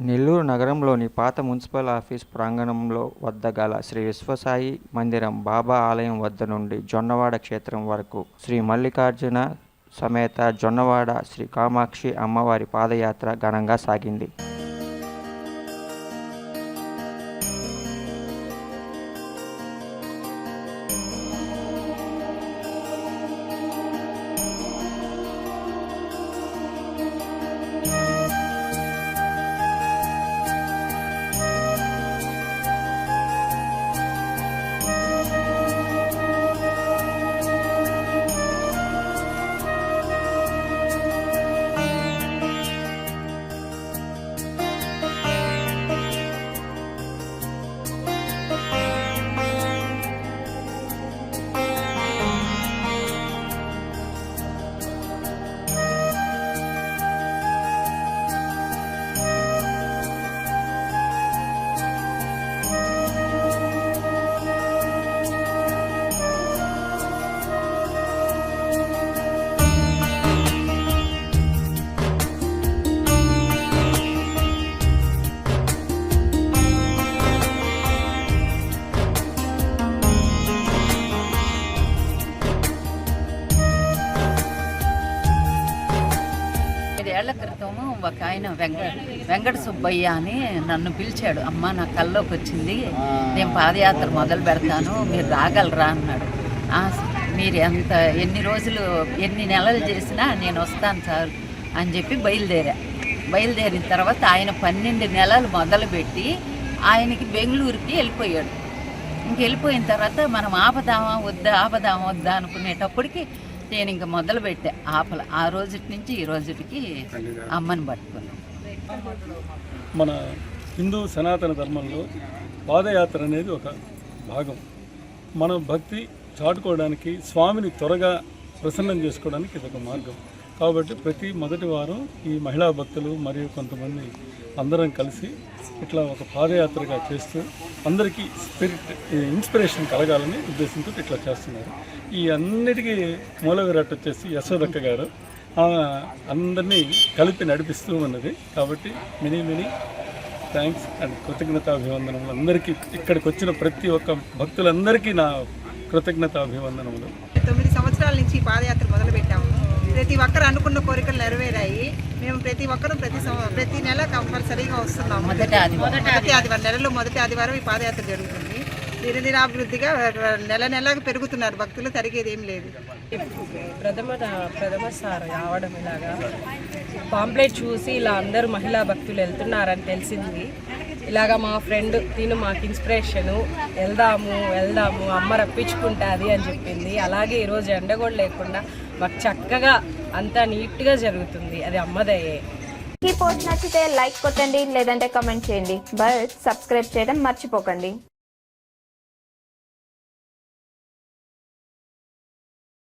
నెల్లూరు నగరంలోని పాత municipal office ప్రాంగణంలో వద్ద గల శ్రీ విశ్వసాయి మందిరం బాబా ఆలయం వద్ద నుండి జొన్నవాడ క్షేత్రం వరకు శ్రీ మల్లికార్జున సమేత జొన్నవాడ శ్రీ కామాక్షి అమ్మవారి పాదయాత్ర ఘనంగా సాగింది. ఐదేళ్ళ క్రితం ఒక ఆయన వెంక వెంకట సుబ్బయ్య అని నన్ను పిలిచాడు. అమ్మ నా కల్లోకి వచ్చింది. నేను పాదయాత్ర మొదలు పెడతాను. మీరు రాగలరా? అన్నాడు. మీరు ఎంత ఎన్ని రోజులు ఎన్ని నెలలు చేసినా నేను వస్తాను సార్ అని చెప్పి బయలుదేరా. బయలుదేరిన తర్వాత ఆయన పన్నెండు నెలలు మొదలుపెట్టి ఆయనకి బెంగళూరుకి వెళ్ళిపోయాడు. ఇంక వెళ్ళిపోయిన తర్వాత మనం ఆపదామా వద్దా ఆపదామా వద్దా అనుకునేటప్పటికి నేను ఇంక మొదలు పెట్టా. ఆపల. ఆ రోజుటి నుంచి ఈ రోజుటికి అమ్మని పట్టుకున్నాను మన హిందూ సనాతన ధర్మంలో పాదయాత్ర అనేది ఒక భాగం. మన భక్తి చాటుకోవడానికి స్వామిని త్వరగా ప్రసన్నం చేసుకోవడానికి ఇది ఒక మార్గం. కాబట్టి ప్రతి మొదటి వారం ఈ మహిళా భక్తులు మరియు కొంతమంది అందరం కలిసి ఇట్లా ఒక పాదయాత్రగా చేస్తూ అందరికీ స్పిరిట్ ఇన్స్పిరేషన్ కలగాలని ఉద్దేశంతో ఇట్లా చేస్తున్నారు. ఈ అన్నిటికీ మూలవిరాట్ వచ్చేసి యశోదక్క గారు. ఆమె అందరినీ కలిపి నడిపిస్తూ ఉన్నది. కాబట్టి మినీ మినీ థ్యాంక్స్ అండ్ కృతజ్ఞతాభివందనములు. అందరికీ ఇక్కడికి వచ్చిన ప్రతి ఒక్క భక్తులందరికీ నా కృతజ్ఞతాభివందనములు. తొమ్మిది సంవత్సరాల నుంచి పాదయాత్ర మొదలుపెట్టాము. ప్రతి ఒక్కరు అనుకున్న కోరికలు నెరవేరాయి. మేము ప్రతి ఒక్కరు ప్రతి ప్రతి నెల కంపల్సరీగా వస్తున్నాము. మొదటి ఆదివారం. నెలలో మొదటి ఆదివారం ఈ పాదయాత్ర జరుగుతుంది. నిరనిరాభివృద్ధిగా నెల నెలకు పెరుగుతున్నారు భక్తులు తరిగేది ఏం లేదు. ప్రథమ ప్రథమసారి రావడం ఇలాగా. పాంప్లెట్ చూసి ఇలా అందరూ మహిళా భక్తులు వెళ్తున్నారని తెలిసింది. ఇలాగా మా ఫ్రెండ్ తిను మాకు ఇన్స్పిరేషను వెళ్దాము వెళ్దాము అమ్మ రప్పించుకుంటుంది అని చెప్పింది. అలాగే ఈరోజు ఎండ కూడా లేకుండా మాకు చక్కగా అంతా నీట్గా జరుగుతుంది. అది అమ్మదయ్యే ఈ పోస్ట్ నచ్చితే లైక్ కొట్టండి లేదంటే కమెంట్ చేయండి. బట్ సబ్స్క్రైబ్ చేయడం మర్చిపోకండి.